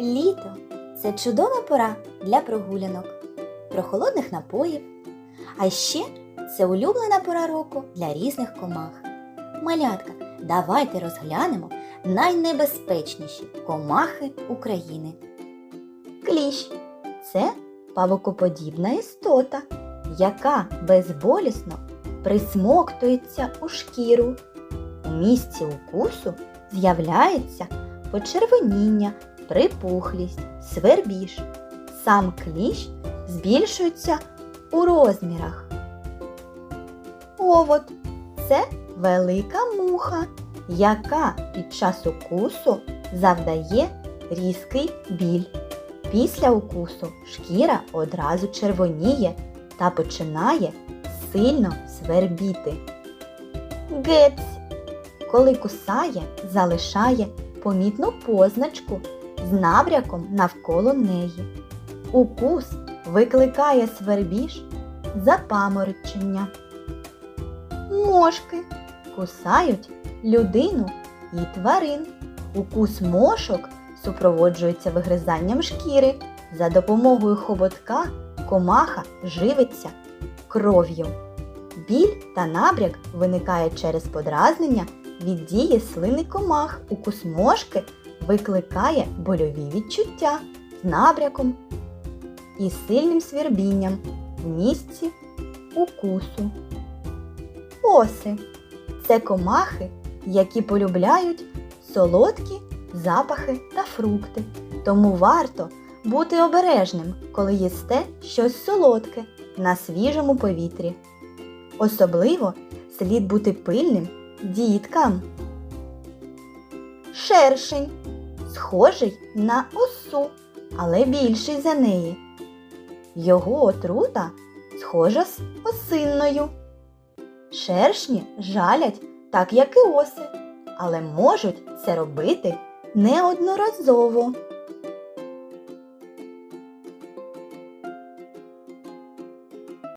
Літо це чудова пора для прогулянок, прохолодних напоїв. А ще це улюблена пора року для різних комах. Малятка, давайте розглянемо найнебезпечніші комахи України. Кліщ це павукоподібна істота, яка безболісно присмоктується у шкіру. У місці укусу з'являється почервоніння, припухлість, свербіж. Сам кліщ збільшується у розмірах. Овод це велика муха, яка під час укусу завдає різкий біль. Після укусу шкіра одразу червоніє та починає сильно свербіти. Гець коли кусає, залишає помітну позначку з набряком навколо неї. Укус викликає свербіж, запаморочення. Мошки кусають людину і тварин. Укус мошок супроводжується вигризанням шкіри. За допомогою хоботка комаха живиться кров'ю. Біль та набряк виникає через подразнення від дії слини комах. Укус мошки викликає больові відчуття з набряком і сильним свірбінням в місці укусу. Оси це комахи, які полюбляють солодкі запахи та фрукти. Тому варто бути обережним, коли їсте щось солодке на свіжому повітрі. Особливо слід бути пильним діткам. Шершень схожий на осу, але більший за неї. Його отрута схожа з осинною. Шершні жалять так, як і оси, але можуть це робити неодноразово.